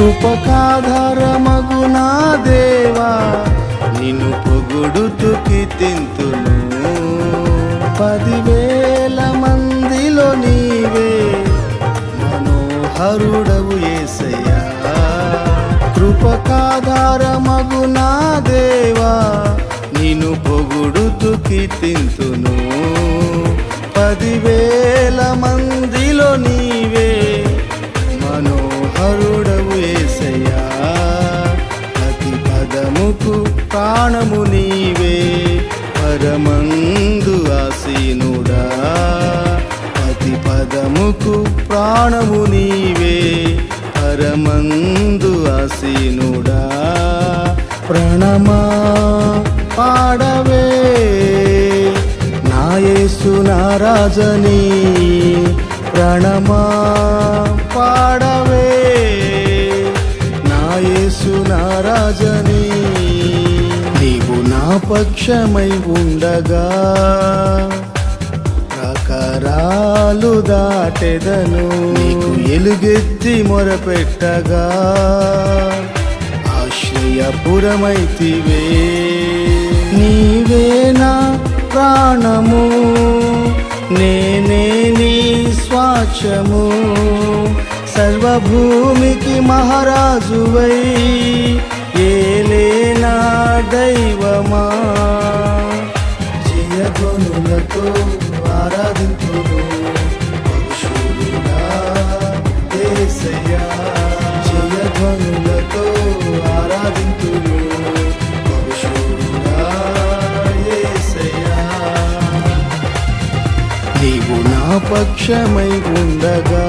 కృపకాధారమగు నా దేవా నిన్ను పొగుడుతు కీర్తింతును పదివేల మందిలో నీవే మనోహరుడవు ఏసయ్యా. కృపకాధారమగు నా దేవా నిన్ను పొగుడుతు కీర్తింతును పదివేల మనోహరుడవు ఏసయ్యా. ప్రతి పదముకు ప్రాణము నీవే. పరమందు ఆసీనుడా. ప్రతి పదముకు ప్రాణము నీవే. పరమందు ఆసీనుడా. ప్రణమా పాడవే. నాయసు నారాజని ప్రణమా నాయసు నీవు నా పక్షమై ఉండగా ప్రకారాలు దాటెదను. నీకు ఎలుగెత్తి మొరపెట్టగా ఆశ్రయపురమైతివే. నీవే నా ప్రాణము? నేనే నీ స్వాచము సర్వభూమికి మహారాజువై ఏలేనా దైవమా? జయధ్వనులతో ఆరాధింతును జయధ్వనులతో ఆరాధింతును నీవు నా పక్షమై ఉండగా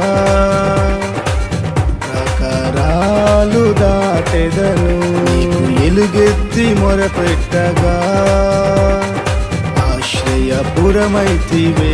దాటెదను ఎలుగెత్తి మొరపెట్టగా ఆశ్రయపురమైతివే.